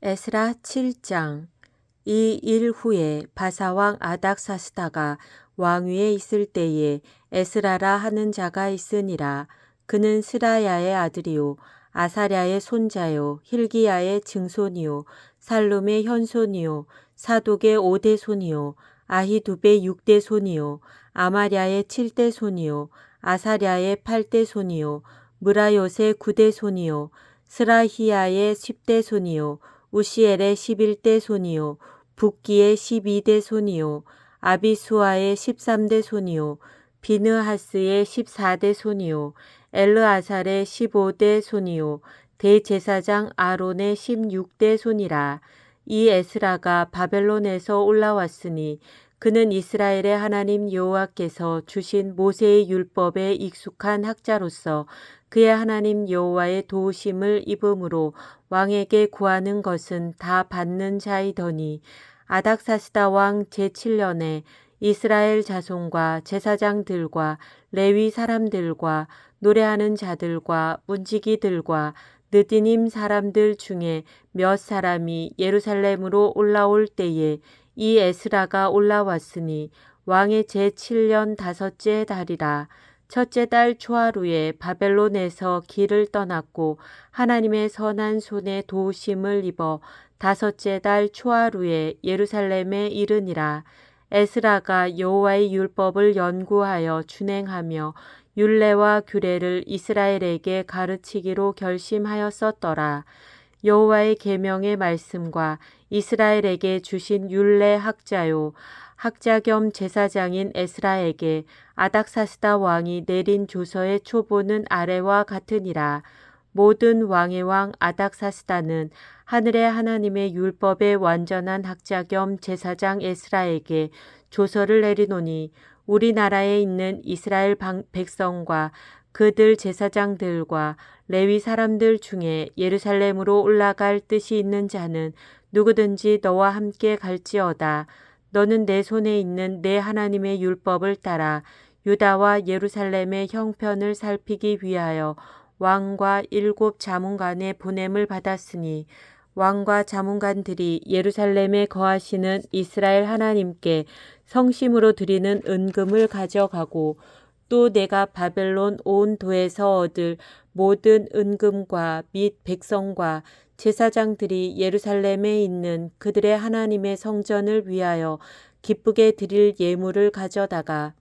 에스라 7장. 이 일 후에 바사왕 아닥사스다가 왕위에 있을 때에 에스라라 하는 자가 있으니라. 그는 스라야의 아들이요 아사랴의 손자요 힐기야의 증손이요 살룸의 현손이요 사독의 오대 손이요 아히두베 육대 손이요 아마랴의 칠대 손이요 아사랴의 팔대 손이요 무라요의 구대 손이요 스라히야의 십대 손이요 우시엘의 11대 손이요 붓기의 12대 손이요 아비수아의 13대 손이요 비느하스의 14대 손이요 엘르아살의 15대 손이요 대제사장 아론의 16대 손이라. 이 에스라가 바벨론에서 올라왔으니 그는 이스라엘의 하나님 여호와께서 주신 모세의 율법에 익숙한 학자로서 그의 하나님 여호와의 도우심을 입음으로 왕에게 구하는 것은 다 받는 자이더니 아닥사스다 왕 제7년에 이스라엘 자손과 제사장들과 레위 사람들과 노래하는 자들과 문지기들과 느디님 사람들 중에 몇 사람이 예루살렘으로 올라올 때에 이 에스라가 올라왔으니 왕의 제7년 다섯째 달이라 첫째 달 초하루에 바벨론에서 길을 떠났고 하나님의 선한 손에 도우심을 입어 다섯째 달 초하루에 예루살렘에 이르니라 에스라가 여호와의 율법을 연구하여 준행하며 율례와 규례를 이스라엘에게 가르치기로 결심하였었더라. 여호와의 계명의 말씀과 이스라엘에게 주신 율례 학자요 학자 겸 제사장인 에스라에게 아닥사스다 왕이 내린 조서의 초보는 아래와 같으니라. 모든 왕의 왕 아닥사스다는 하늘의 하나님의 율법의 완전한 학자 겸 제사장 에스라에게 조서를 내리노니 우리나라에 있는 이스라엘 백성과 그들 제사장들과 레위 사람들 중에 예루살렘으로 올라갈 뜻이 있는 자는 누구든지 너와 함께 갈지어다. 너는 내 손에 있는 내 하나님의 율법을 따라 유다와 예루살렘의 형편을 살피기 위하여 왕과 일곱 자문관의 보냄을 받았으니 왕과 자문관들이 예루살렘에 거하시는 이스라엘 하나님께 성심으로 드리는 은금을 가져가고 또 내가 바벨론 온 도에서 얻을 모든 은금과 및 백성과 제사장들이 예루살렘에 있는 그들의 하나님의 성전을 위하여 기쁘게 드릴 예물을 가져다가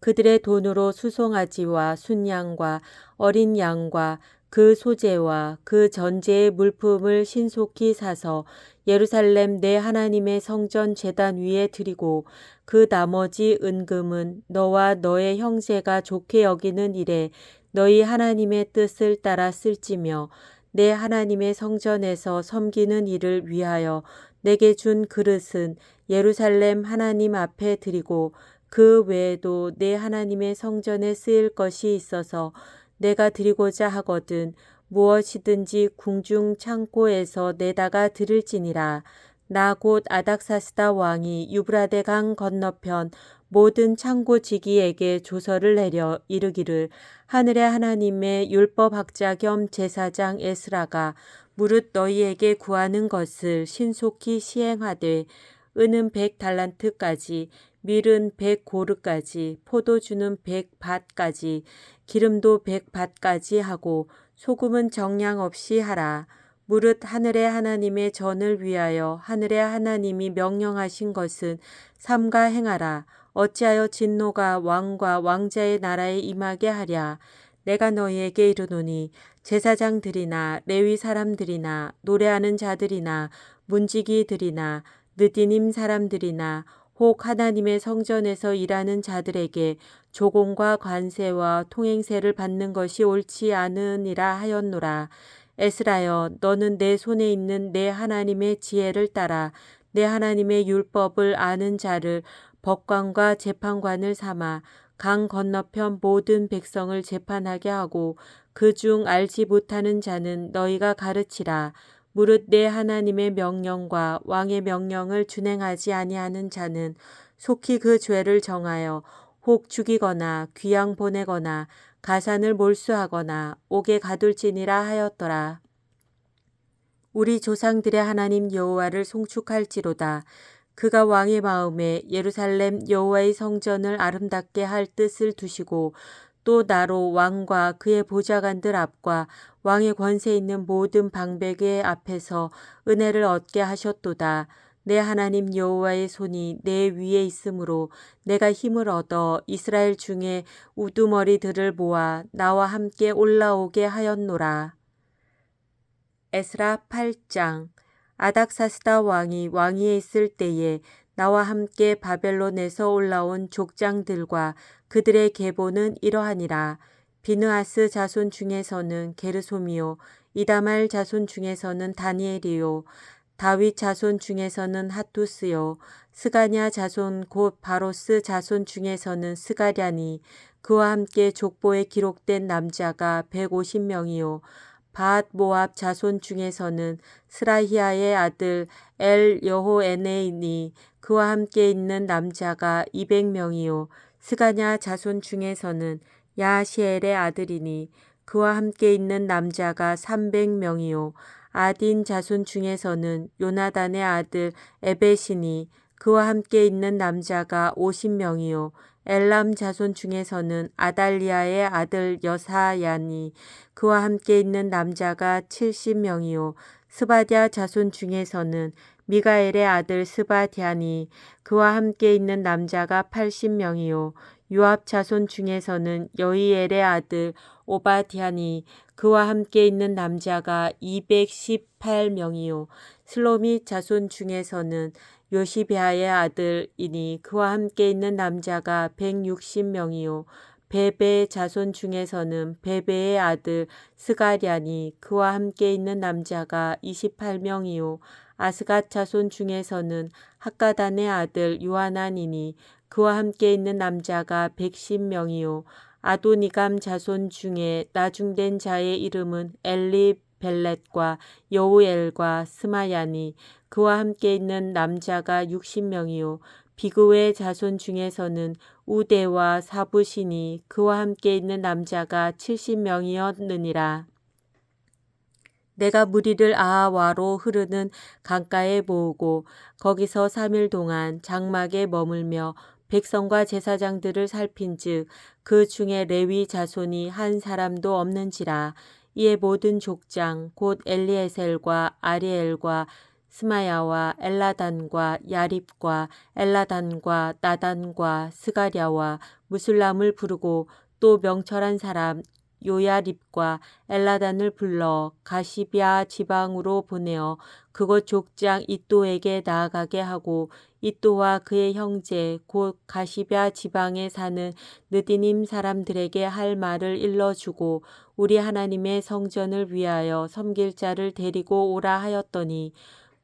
그들의 돈으로 수송아지와 순양과 어린 양과 그 소재와 그 전제의 물품을 신속히 사서 예루살렘 내 하나님의 성전 재단 위에 드리고 그 나머지 은금은 너와 너의 형제가 좋게 여기는 일에 너희 하나님의 뜻을 따라 쓸지며 내 하나님의 성전에서 섬기는 일을 위하여 내게 준 그릇은 예루살렘 하나님 앞에 드리고 그 외에도 내 하나님의 성전에 쓰일 것이 있어서 내가 드리고자 하거든 무엇이든지 궁중 창고에서 내다가 드릴지니라. 나 곧 아닥사스다 왕이 유브라데 강 건너편 모든 창고 지기에게 조서를 내려 이르기를 하늘의 하나님의 율법학자 겸 제사장 에스라가 무릇 너희에게 구하는 것을 신속히 시행하되 은은 백 달란트까지 밀은 백 고르까지 포도주는 백 밭까지 기름도 백 밭까지 하고 소금은 정량 없이 하라. 무릇 하늘의 하나님의 전을 위하여 하늘의 하나님이 명령하신 것은 삼가 행하라. 어찌하여 진노가 왕과 왕자의 나라에 임하게 하랴. 내가 너희에게 이르노니 제사장들이나 레위 사람들이나 노래하는 자들이나 문지기들이나 느디님 사람들이나 혹 하나님의 성전에서 일하는 자들에게 조공과 관세와 통행세를 받는 것이 옳지 않으니라 하였노라. 에스라여 너는 내 손에 있는 내 하나님의 지혜를 따라 내 하나님의 율법을 아는 자를 법관과 재판관을 삼아 강 건너편 모든 백성을 재판하게 하고 그 중 알지 못하는 자는 너희가 가르치라. 무릇 내 하나님의 명령과 왕의 명령을 준행하지 아니하는 자는 속히 그 죄를 정하여 혹 죽이거나 귀양 보내거나 가산을 몰수하거나 옥에 가둘지니라 하였더라. 우리 조상들의 하나님 여호와를 송축할지로다. 그가 왕의 마음에 예루살렘 여호와의 성전을 아름답게 할 뜻을 두시고 또 나로 왕과 그의 보좌관들 앞과 왕의 권세 있는 모든 방백의 앞에서 은혜를 얻게 하셨도다. 내 하나님 여호와의 손이 내 위에 있으므로 내가 힘을 얻어 이스라엘 중에 우두머리들을 모아 나와 함께 올라오게 하였노라. 에스라 8장 아닥사스다 왕이 왕위에 있을 때에 나와 함께 바벨론에서 올라온 족장들과 그들의 계보는 이러하니라. 비느하스 자손 중에서는 게르솜이요 이다말 자손 중에서는 다니엘이요 다윗 자손 중에서는 핫투스요 스가냐 자손 곧 바로스 자손 중에서는 스가랴니 그와 함께 족보에 기록된 남자가 150명이요. 밭 모압 자손 중에서는 스라히아의 아들 엘 여호에네이니 그와 함께 있는 남자가 200명이요. 스가냐 자손 중에서는 야시엘의 아들이니 그와 함께 있는 남자가 300명이요 아딘 자손 중에서는 요나단의 아들 에베시니 그와 함께 있는 남자가 50명이요. 엘람 자손 중에서는 아달리아의 아들 여사야니 그와 함께 있는 남자가 70명이요. 스바디아 자손 중에서는 미가엘의 아들 스바디아니 그와 함께 있는 남자가 80명이요 유압 자손 중에서는 여이엘의 아들 오바디아니 그와 함께 있는 남자가 218명이요. 슬로미 자손 중에서는 요시비아의 아들이니 그와 함께 있는 남자가 160명이요. 베베 자손 중에서는 베베의 아들 스가랴니 그와 함께 있는 남자가 28명이요. 아스갓 자손 중에서는 학가단의 아들 요하나니니 그와 함께 있는 남자가 110명이요. 아도니감 자손 중에 나중된 자의 이름은 엘리 벨렛과 여우엘과 스마야니. 그와 함께 있는 남자가 60명이요. 비그의 자손 중에서는 우대와 사부시니 그와 함께 있는 남자가 70명이었느니라. 내가 무리를 아하와로 흐르는 강가에 모으고 거기서 3일 동안 장막에 머물며 백성과 제사장들을 살핀즉 그 중에 레위 자손이 한 사람도 없는지라. 이에 모든 족장 곧 엘리에셀과 아리엘과 스마야와 엘라단과 야립과 엘라단과 나단과 스가랴와 무슬람을 부르고 또 명철한 사람 요야립과 엘라단을 불러 가시비아 지방으로 보내어 그곳 족장 이또에게 나아가게 하고 이또와 그의 형제 곧 가시비아 지방에 사는 느디님 사람들에게 할 말을 일러주고 우리 하나님의 성전을 위하여 섬길 자를 데리고 오라 하였더니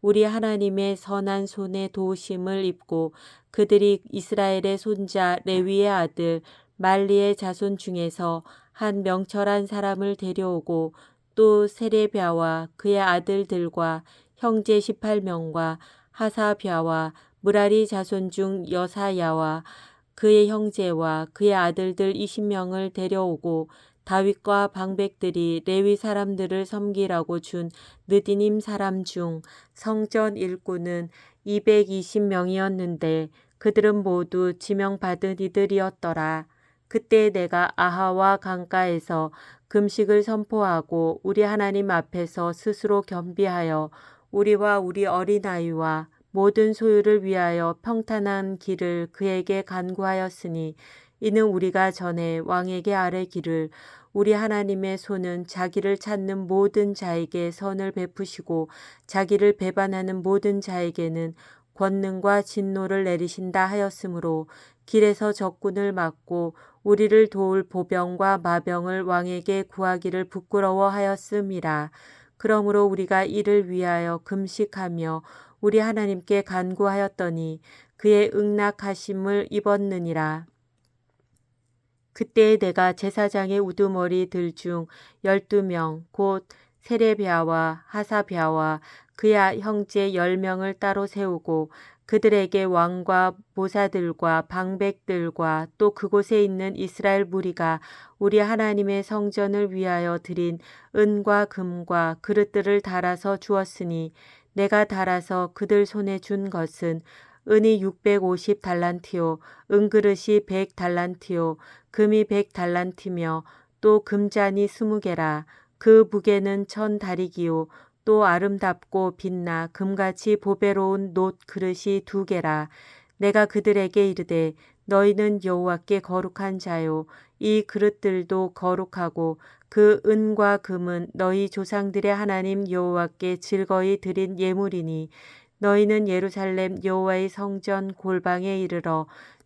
우리 하나님의 선한 손에 도우심을 입고 그들이 이스라엘의 손자 레위의 아들 말리의 자손 중에서 한 명철한 사람을 데려오고 또 세레비아와 그의 아들들과 형제 18명과 하사비아와 무라리 자손 중 여사야와 그의 형제와 그의 아들들 20명을 데려오고 다윗과 방백들이 레위 사람들을 섬기라고 준 느디님 사람 중 성전 일꾼은 220명이었는데 그들은 모두 지명받은 이들이었더라. 그때 내가 아하와 강가에서 금식을 선포하고 우리 하나님 앞에서 스스로 겸비하여 우리와 우리 어린아이와 모든 소유를 위하여 평탄한 길을 그에게 간구하였으니 이는 우리가 전에 왕에게 아뢰기를 우리 하나님의 손은 자기를 찾는 모든 자에게 선을 베푸시고 자기를 배반하는 모든 자에게는 권능과 진노를 내리신다 하였으므로 길에서 적군을 막고 우리를 도울 보병과 마병을 왕에게 구하기를 부끄러워하였음이라. 그러므로 우리가 이를 위하여 금식하며 우리 하나님께 간구하였더니 그의 응낙하심을 입었느니라. 그때 내가 제사장의 우두머리들 중 열두 명, 곧 세레비아와 하사비아와 그의 형제 열 명을 따로 세우고 그들에게 왕과 모사들과 방백들과 또 그곳에 있는 이스라엘 무리가 우리 하나님의 성전을 위하여 드린 은과 금과 그릇들을 달아서 주었으니 내가 달아서 그들 손에 준 것은 은이 650 달란티요 은그릇이 100 달란티요 금이 100 달란티며 또 금잔이 20개라. 그 무게는 천 다리기요 또 아름답고 빛나 금같이 보배로운 놋 그릇이 두 개라. 내가 그들에게 이르되 너희는 여호와께 거룩한 자요. 이 그릇들도 거룩하고 그 은과 금은 너희 조상들의 하나님 여호와께 즐거이 드린 예물이니 너희는 예루살렘 여호와의 성전 골방에 이르러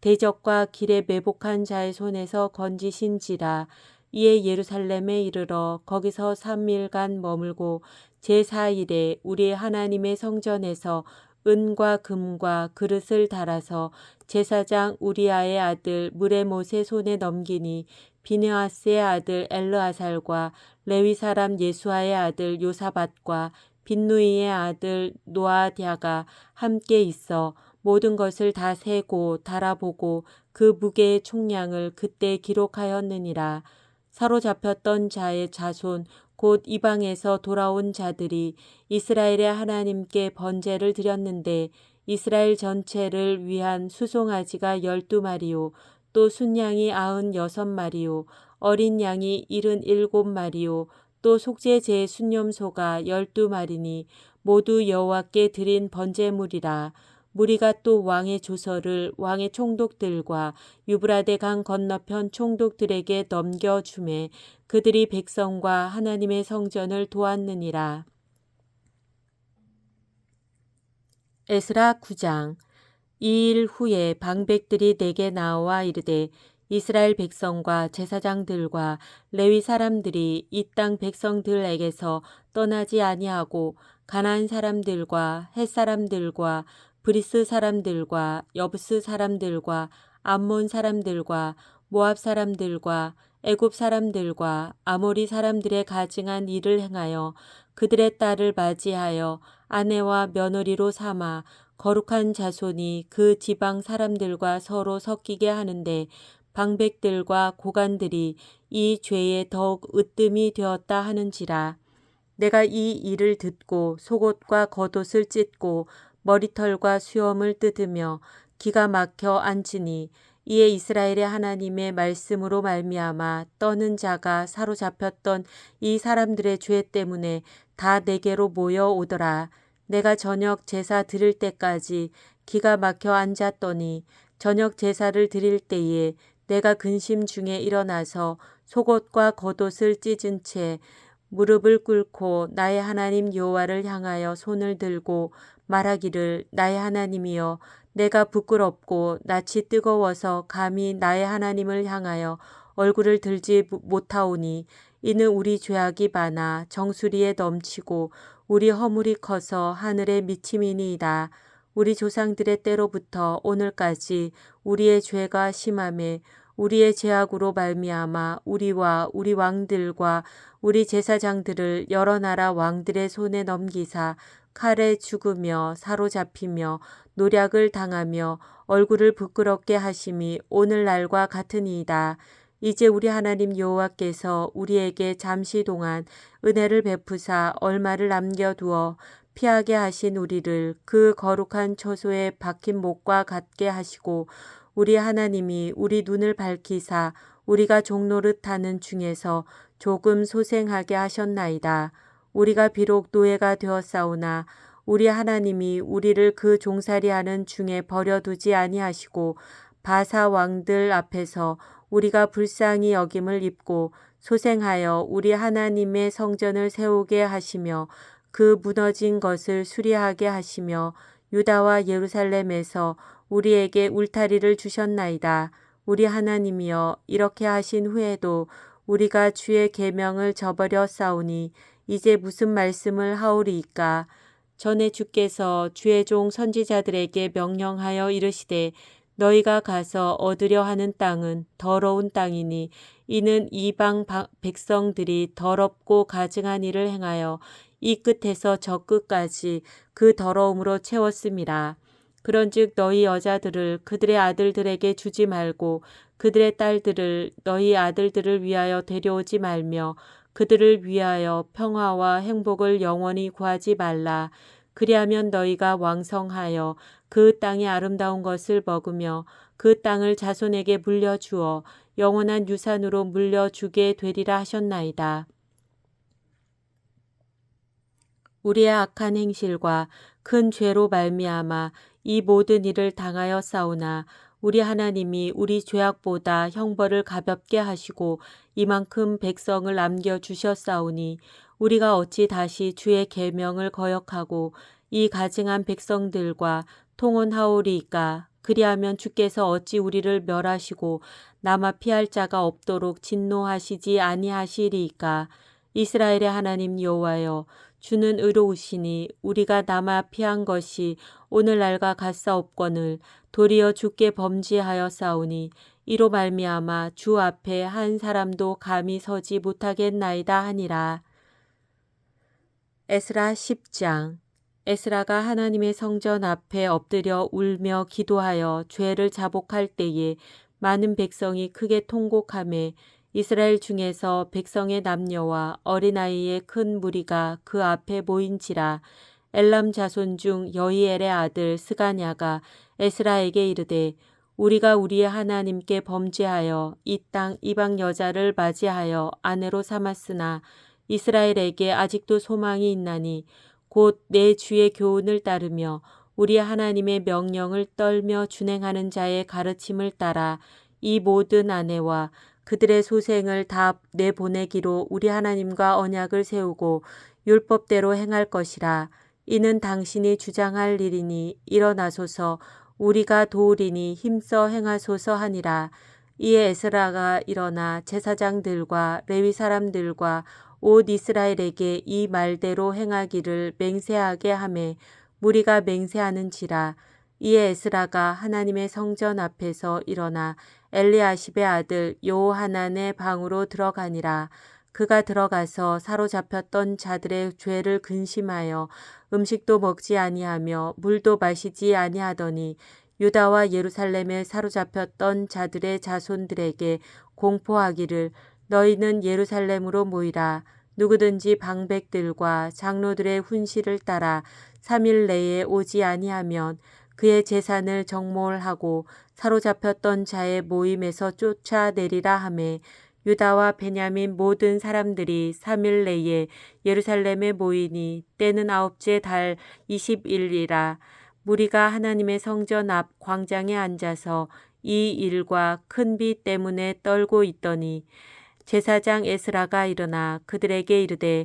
대적과 길에 매복한 자의 손에서 건지신지라. 이에 예루살렘에 이르러 거기서 3일간 머물고 제4일에 우리 하나님의 성전에서 은과 금과 그릇을 달아서 제사장 우리아의 아들 무레못의 손에 넘기니 비느하스의 아들 엘르아살과 레위 사람 예수아의 아들 요사밭과 빈누이의 아들 노아디아가 함께 있어 모든 것을 다 세고 달아보고 그 무게의 총량을 그때 기록하였느니라. 사로잡혔던 자의 자손 곧 이방에서 돌아온 자들이 이스라엘의 하나님께 번제를 드렸는데 이스라엘 전체를 위한 수송아지가 열두 마리요 또 순양이 아흔 여섯 마리요 어린 양이 일흔 일곱 마리요 또 속죄제 순념소가 열두 마리니 모두 여호와께 드린 번제물이라 무리가 또 왕의 조서를 왕의 총독들과 유브라데 강 건너편 총독들에게 넘겨주매 그들이 백성과 하나님의 성전을 도왔느니라. 에스라 9장 이 일 후에 방백들이 내게 나와 이르되 이스라엘 백성과 제사장들과 레위 사람들이 이 땅 백성들에게서 떠나지 아니하고 가나안 사람들과 헷 사람들과 브리스 사람들과 여부스 사람들과 암몬 사람들과 모압 사람들과 애굽 사람들과 아모리 사람들의 가증한 일을 행하여 그들의 딸을 맞이하여 아내와 며느리로 삼아 거룩한 자손이 그 지방 사람들과 서로 섞이게 하는데 방백들과 고관들이 이 죄에 더욱 으뜸이 되었다 하는지라. 내가 이 일을 듣고 속옷과 겉옷을 찢고 머리털과 수염을 뜯으며 기가 막혀 앉으니 이에 이스라엘의 하나님의 말씀으로 말미암아 떠는 자가 사로잡혔던 이 사람들의 죄 때문에 다 내게로 모여 오더라. 내가 저녁 제사 드릴 때까지 기가 막혀 앉았더니 저녁 제사를 드릴 때에 내가 근심 중에 일어나서 속옷과 겉옷을 찢은 채 무릎을 꿇고 나의 하나님 여호와를 향하여 손을 들고 말하기를 나의 하나님이여 내가 부끄럽고 낯이 뜨거워서 감히 나의 하나님을 향하여 얼굴을 들지 못하오니 이는 우리 죄악이 많아 정수리에 넘치고 우리 허물이 커서 하늘에 미침이니이다. 우리 조상들의 때로부터 오늘까지 우리의 죄가 심함에 우리의 죄악으로 말미암아 우리와 우리 왕들과 우리 제사장들을 여러 나라 왕들의 손에 넘기사 칼에 죽으며 사로잡히며 노략을 당하며 얼굴을 부끄럽게 하심이 오늘날과 같으니이다. 이제 우리 하나님 여호와께서 우리에게 잠시 동안 은혜를 베푸사 얼마를 남겨두어 피하게 하신 우리를 그 거룩한 처소에 박힌 목과 같게 하시고 우리 하나님이 우리 눈을 밝히사 우리가 종노릇 하는 중에서 조금 소생하게 하셨나이다. 우리가 비록 노예가 되었사오나 우리 하나님이 우리를 그 종살이하는 중에 버려두지 아니하시고 바사 왕들 앞에서 우리가 불쌍히 여김을 입고 소생하여 우리 하나님의 성전을 세우게 하시며 그 무너진 것을 수리하게 하시며 유다와 예루살렘에서 우리에게 울타리를 주셨나이다. 우리 하나님이여 이렇게 하신 후에도 우리가 주의 계명을 저버려 싸우니 이제 무슨 말씀을 하오리이까 전에 주께서 주의 종 선지자들에게 명령하여 이르시되 너희가 가서 얻으려 하는 땅은 더러운 땅이니 이는 이방 바- 백성들이 더럽고 가증한 일을 행하여 이 끝에서 저 끝까지 그 더러움으로 채웠음이라. 그런즉 너희 여자들을 그들의 아들들에게 주지 말고 그들의 딸들을 너희 아들들을 위하여 데려오지 말며 그들을 위하여 평화와 행복을 영원히 구하지 말라. 그리하면 너희가 왕성하여 그 땅의 아름다운 것을 먹으며 그 땅을 자손에게 물려주어 영원한 유산으로 물려주게 되리라 하셨나이다. 우리의 악한 행실과 큰 죄로 말미암아 이 모든 일을 당하여 싸우나 우리 하나님이 우리 죄악보다 형벌을 가볍게 하시고 이만큼 백성을 남겨 주셨사오니 우리가 어찌 다시 주의 계명을 거역하고 이 가증한 백성들과 통혼하오리이까? 그리하면 주께서 어찌 우리를 멸하시고 남아 피할 자가 없도록 진노하시지 아니하시리이까? 이스라엘의 하나님 여호와여 주는 의로우시니 우리가 남아 피한 것이 오늘날과 같사옵거늘 도리어 주께 범죄하여 싸우니 이로 말미암아 주 앞에 한 사람도 감히 서지 못하겠나이다 하니라. 에스라 10장 에스라가 하나님의 성전 앞에 엎드려 울며 기도하여 죄를 자복할 때에 많은 백성이 크게 통곡하매 이스라엘 중에서 백성의 남녀와 어린아이의 큰 무리가 그 앞에 모인지라 엘람 자손 중 여이엘의 아들 스가냐가 에스라에게 이르되 우리가 우리의 하나님께 범죄하여 이 땅 이방 여자를 맞이하여 아내로 삼았으나 이스라엘에게 아직도 소망이 있나니 곧 내 주의 교훈을 따르며 우리 하나님의 명령을 떨며 준행하는 자의 가르침을 따라 이 모든 아내와 그들의 소생을 다 내보내기로 우리 하나님과 언약을 세우고 율법대로 행할 것이라. 이는 당신이 주장할 일이니 일어나소서 우리가 도우리니 힘써 행하소서 하니라. 이에 에스라가 일어나 제사장들과 레위 사람들과 온 이스라엘에게 이 말대로 행하기를 맹세하게 하매 무리가 맹세하는지라. 이에 에스라가 하나님의 성전 앞에서 일어나 엘리아십의 아들 요하난의 방으로 들어가니라. 그가 들어가서 사로잡혔던 자들의 죄를 근심하여 음식도 먹지 아니하며 물도 마시지 아니하더니 유다와 예루살렘에 사로잡혔던 자들의 자손들에게 공포하기를 너희는 예루살렘으로 모이라 누구든지 방백들과 장로들의 훈시를 따라 3일 내에 오지 아니하면 그의 재산을 정몰하고 사로잡혔던 자의 모임에서 쫓아내리라 하매 유다와 베냐민 모든 사람들이 3일 내에 예루살렘에 모이니 때는 아홉째 달 20일이라 무리가 하나님의 성전 앞 광장에 앉아서 이 일과 큰 비 때문에 떨고 있더니 제사장 에스라가 일어나 그들에게 이르되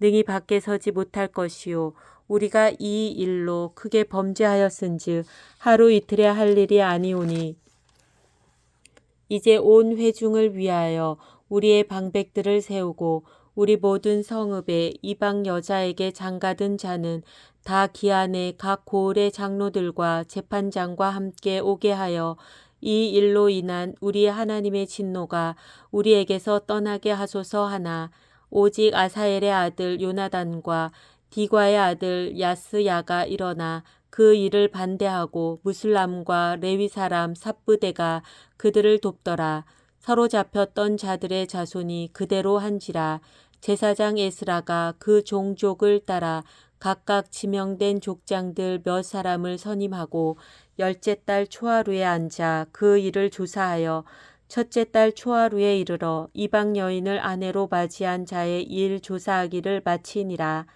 능히 밖에 서지 못할 것이요. 우리가 이 일로 크게 범죄하였은즉 하루 이틀에 할 일이 아니오니. 이제 온 회중을 위하여 우리의 방백들을 세우고 우리 모든 성읍에 이방 여자에게 장가든 자는 다 기한에 각 고을의 장로들과 재판장과 함께 오게 하여 이 일로 인한 우리 하나님의 진노가 우리에게서 떠나게 하소서 하나 오직 아사엘의 아들 요나단과 디과의 아들 야스야가 일어나 그 일을 반대하고 무슬람과 레위 사람 삽부대가 그들을 돕더라. 서로 잡혔던 자들의 자손이 그대로 한지라 제사장 에스라가 그 종족을 따라 각각 지명된 족장들 몇 사람을 선임하고 열째 달 초하루에 앉아 그 일을 조사하여 첫째 달 초하루에 이르러 이방 여인을 아내로 맞이한 자의 일 조사하기를 마치니라.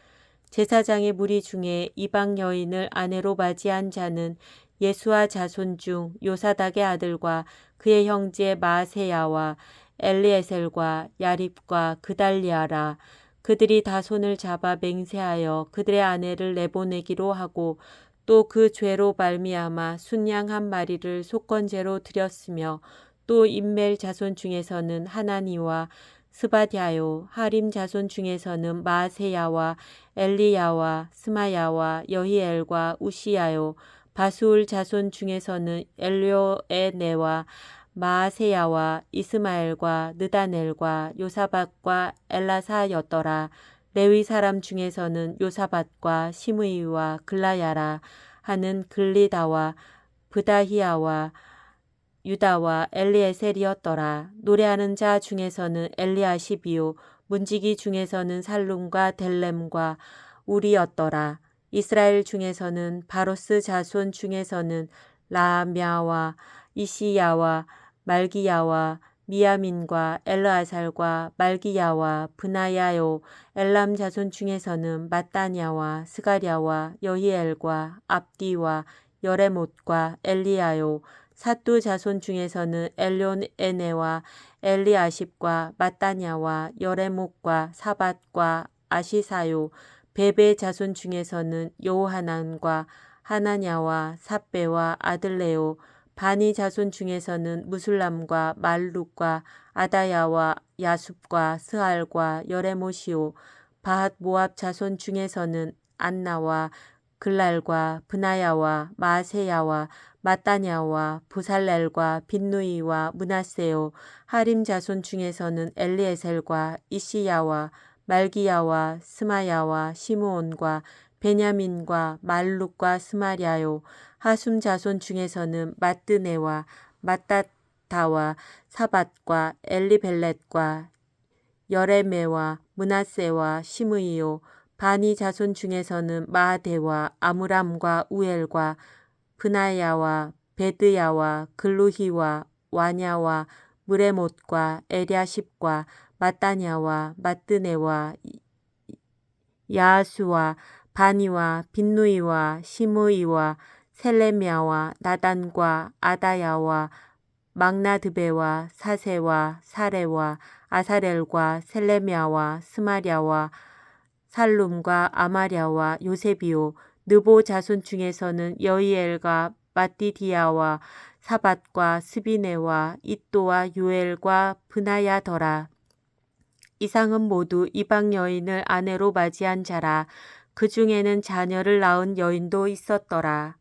제사장의 무리 중에 이방 여인을 아내로 맞이한 자는 예수와 자손 중 요사닥의 아들과 그의 형제 마세야와 엘리에셀과 야립과 그달리아라. 그들이 다 손을 잡아 맹세하여 그들의 아내를 내보내기로 하고 또 그 죄로 말미암아 순양 한 마리를 속건제로 드렸으며 또 인멜 자손 중에서는 하나니와 스바디아요 하림 자손 중에서는 마세야와 엘리야와 스마야와 여히엘과 우시야요 바수울 자손 중에서는 엘료에네와 마세야와 이스마엘과 느다넬과 요사밭과 엘라사였더라. 레위 사람 중에서는 요사밭과 시므이와 글라야라 하는 글리다와 브다히아와 유다와 엘리에셀이었더라. 노래하는 자 중에서는 엘리아시비요 문지기 중에서는 살룸과 델렘과 우리였더라. 이스라엘 중에서는 바로스 자손 중에서는 라мя와 이시야와 말기야와 미야민과 엘르아살과 말기야와 브나야요 엘람 자손 중에서는 마따냐와 스가랴와 여히엘과 압디와 여레못과 엘리야요 사또 자손 중에서는 엘론 에네와 엘리아십과 마따냐와 여레목과 사밧과 아시사요 베베 자손 중에서는 요하난과 하나냐와 삽베와 아들레오 바니 자손 중에서는 무술람과 말룩과 아다야와 야숲과 스알과 여레모시오 바핫 모압 자손 중에서는 안나와 글랄과 브나야와 마세야와 마따냐와 부살렐과 빈누이와 문하세오 하림 자손 중에서는 엘리에셀과 이시야와 말기야와 스마야와 시므온과 베냐민과 말룩과 스마랴요. 하숨 자손 중에서는 마뜨네와 마따타와 사밧과 엘리벨렛과 여레메와 문하세와 시므이요 바니 자손 중에서는 마아데와 아므람과 우엘과 브나야와 베드야와 글루히와 와냐와 무레못과 에랴십과 마따냐와 마뜨네와 야수와 바니와 빈누이와 시므이와 셀레미아와 나단과 아다야와 막나드베와 사세와 사레와 아사렐과 셀레미아와 스마랴와 살룸과 아마랴와 요세비오 느보 자손 중에서는 여이엘과 마띠디아와 사밧과 스비네와 이또와 유엘과 브나야더라. 이상은 모두 이방 여인을 아내로 맞이한 자라. 그 중에는 자녀를 낳은 여인도 있었더라.